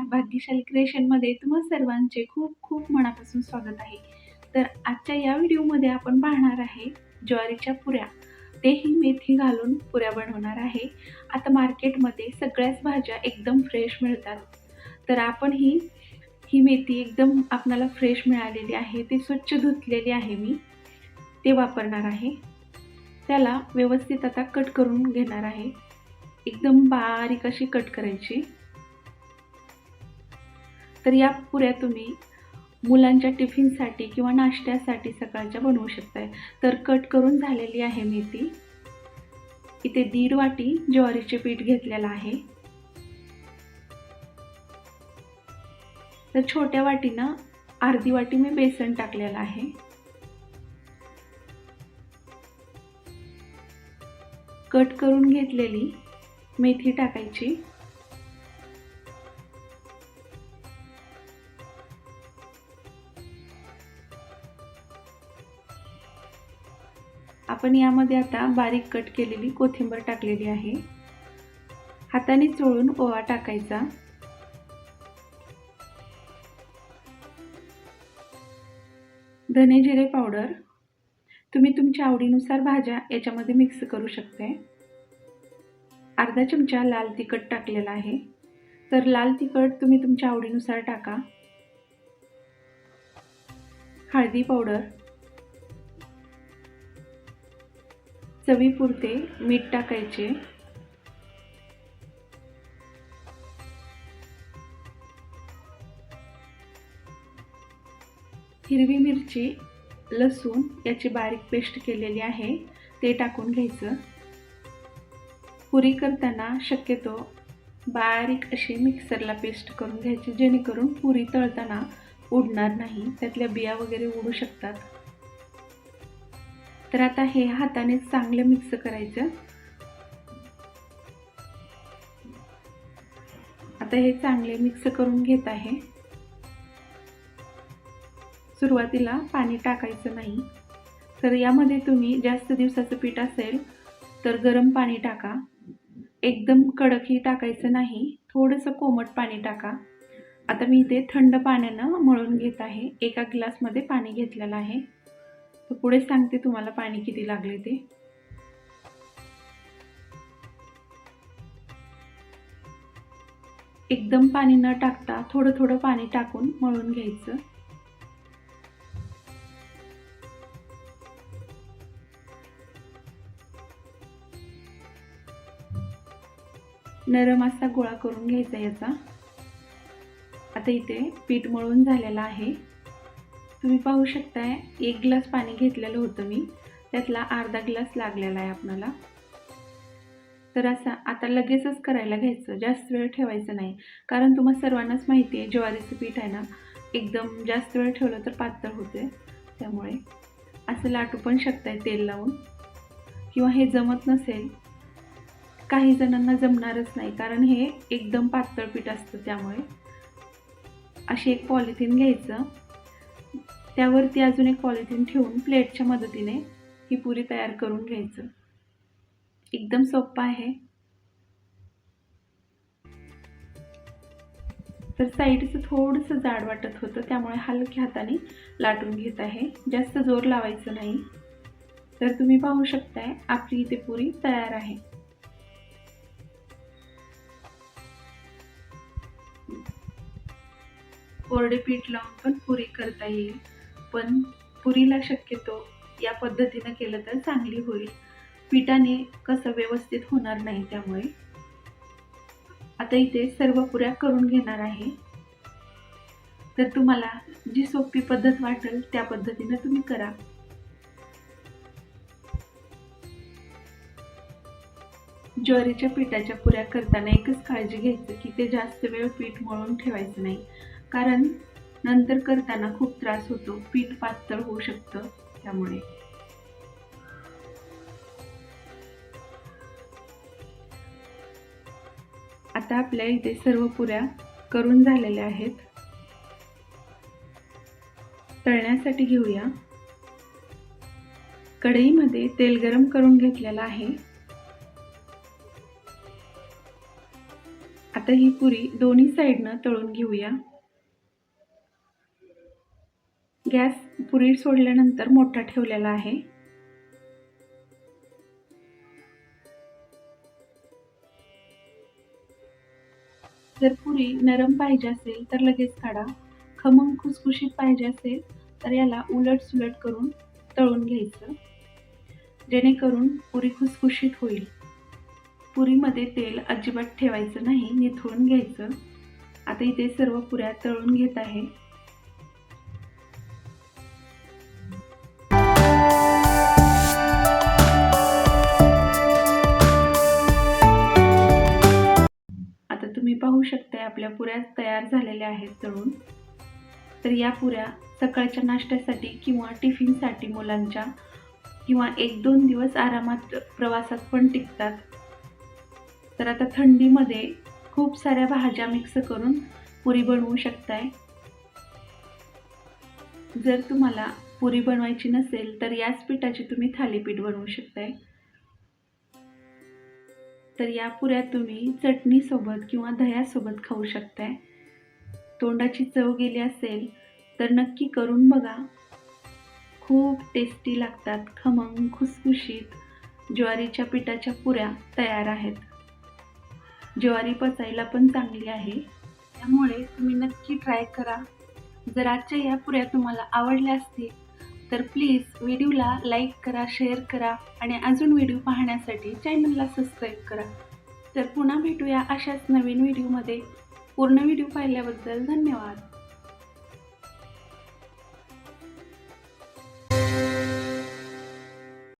भाग्यशाली क्रिएशनमध्ये तुम्हा सर्वांचे खूप खूप मनापासून स्वागत आहे. तर आजच्या या व्हिडिओमध्ये आपण पाहणार आहे ज्वारीच्या पुऱ्या. तेही मेथी घालून पुऱ्या बनवणार आहे. आता मार्केटमध्ये सगळ्याच भाज्या एकदम फ्रेश मिळतात. तर आपण ही ही मेथी एकदम आपणाला फ्रेश मिळालेली आहे. ती स्वच्छ धुतलेली आहे मी. ते वापरणार आहे. त्याला व्यवस्थित आता कट करून घेणार आहे. एकदम बारीक अशी कट करायची. तर या पुऱ्या तुम्ही मुलांच्या टिफिनसाठी किंवा नाश्त्यासाठी सकाळच्या बनवू शकताय. तर कट करून झालेली आहे मेथी इथे दीड वाटी ज्वारीचे पीठ घेतलेलं आहे. तर छोट्या वाटीनं अर्धी वाटी मी बेसन टाकलेलं आहे. कट करून घेतलेली मेथी टाकायची. आपण यामध्ये आता बारीक कट केलेली कोथिंबीर टाकलेली आहे. हाताने चोळून ओवा टाकायचा. धने जिरे पावडर. तुम्ही तुमच्या आवडीनुसार भाज्या याच्यामध्ये मिक्स करू शकते. अर्धा चमचा लाल तिखट टाकलेला आहे. तर लाल तिखट तुम्ही तुमच्या आवडीनुसार टाका. हळदी पावडर. चवीपुरते मीठ टाकायचे. हिरवी मिरची लसूण याची बारीक पेस्ट केलेली आहे ते टाकून घ्यायचं. पुरी करताना शक्यतो बारीक अशी मिक्सरला पेस्ट करून घ्यायची जेणेकरून पुरी तळताना उडणार नाही त्यातल्या बिया वगैरे उडू शकतात. तर आता हे हाताने चांगलं मिक्स करायचं. आता हे चांगले मिक्स करून घेत आहे. सुरुवातीला पाणी टाकायचं नाही. तर यामध्ये तुम्ही जास्त दिवसाचं पीठ असेल तर गरम पाणी टाका. एकदम कडकही टाकायचं नाही. थोडंसं कोमट पाणी टाका. आता मी इथे थंड पाण्यानं मळून घेत आहे. एका ग्लासमध्ये पाणी घेतलेलं आहे. तर पुढे सांगते तुम्हाला पाणी किती लागले ते. एकदम पाणी न टाकता थोडं थोडं पाणी टाकून मळून घ्यायचं. नरम असा गोळा करून घ्यायचा याचा. आता इथे पीठ मळून झालेलं आहे. तुम्ही पाहू शकताय एक ग्लास पाणी घेतलेलं होतं मी. त्यातला अर्धा ग्लास लागलेला आहे आपणाला. तर असं आता लगेचच करायला घ्यायचं. जास्त वेळ ठेवायचं नाही. कारण तुम्हाला सर्वांनाच माहिती आहे ज्वारीचं पीठ आहे ना एकदम जास्त वेळ ठेवलं तर पातळ होते. त्यामुळे असं लाटू पण शकताय तेल लावून. किंवा हे जमत नसेल काही जणांना जमणारच नाही. कारण हे एकदम पातळ पीठ असतं त्यामुळे. अशी एक पॉलिथिन घ्यायचं. त्यावरती अजून एक पॉलिथिन ठेवून प्लेटच्या मदतीने ही पुरी तयार करून घ्यायचं. एकदम सोपं आहे. तर साईडचं थोडंसं जाड वाटत होतं त्यामुळे हलक्या हाताने लाटून घेत आहे. जास्त जोर लावायचं नाही. तर तुम्ही पाहू शकताय आपली इथे पुरी तयार आहे. कोरडे पीठ लावून पण पुरी करता येईल. पण पुरीला शक्यतो या पद्धतीनं केलं तर चांगली होईल. पिठाने कसं व्यवस्थित होणार नाही त्यामुळे. आता इथे सर्व पुऱ्या करून घेणार आहे. तर तुम्हाला जी सोपी पद्धत वाटेल त्या पद्धतीनं तुम्ही करा. ज्वारीच्या पिठाच्या पुऱ्या करताना एकच काळजी घ्यायचं की ते जास्त वेळ पीठ मळून ठेवायचं नाही. कारण नंतर करताना खूप त्रास होतो. पीठ पातळ होऊ शकतं त्यामुळे. आता आपल्या इथे सर्व पुऱ्या करून झालेल्या आहेत. तळण्यासाठी घेऊया. कढईमध्ये तेल गरम करून घेतलेलं आहे. आता ही पुरी दोन्ही साईडनं तळून घेऊया. गॅस पुरी सोडल्यानंतर मोठा ठेवलेला आहे. जर पुरी नरम पाहिजे असेल तर लगेच काढा. खमंग खुसखुशीत पाहिजे असेल तर याला उलट सुलट करून तळून घ्यायचं. जेणेकरून पुरी खुसखुशीत होईल. पुरीमध्ये तेल अजिबात ठेवायचं नाही निथळून घ्यायचं. आता इथे सर्व पुऱ्या तळून घेत आहे. आपल्या पुऱ्या तयार झालेल्या आहेत तळून तर या पुऱ्या सकाळच्या नाश्त्यासाठी किंवा टिफिनसाठी मुलांच्या किंवा एक दोन दिवस आरामात प्रवासात पण टिकतात. तर आता थंडीमध्ये खूप साऱ्या भाज्या मिक्स करून पुरी बनवू शकताय. जर तुम्हाला पुरी बनवायची नसेल तर याच पिठाची तुम्ही थालीपीठ बनवू शकताय. तर या पुऱ्या तुम्ही चटणीसोबत किंवा दह्यासोबत खाऊ शकताय. तोंडाची चव गेली असेल तर नक्की करून बघा. खूप टेस्टी लागतात खमंग खुसखुशीत ज्वारीच्या पिठाच्या पुऱ्या तयार आहेत. ज्वारी पचायला पण चांगली आहे. त्यामुळे तुम्ही नक्की ट्राय करा. जर आजच्या या पुऱ्या तुम्हाला आवडल्या असतील तर प्लीज व्हिडिओला लाईक करा शेअर करा आणि अजून व्हिडिओ पाहण्यासाठी चॅनलला सबस्क्राईब करा. तर पुन्हा भेटूया अशाच नवीन व्हिडिओमध्ये पूर्ण व्हिडिओ पाहिल्याबद्दल धन्यवाद.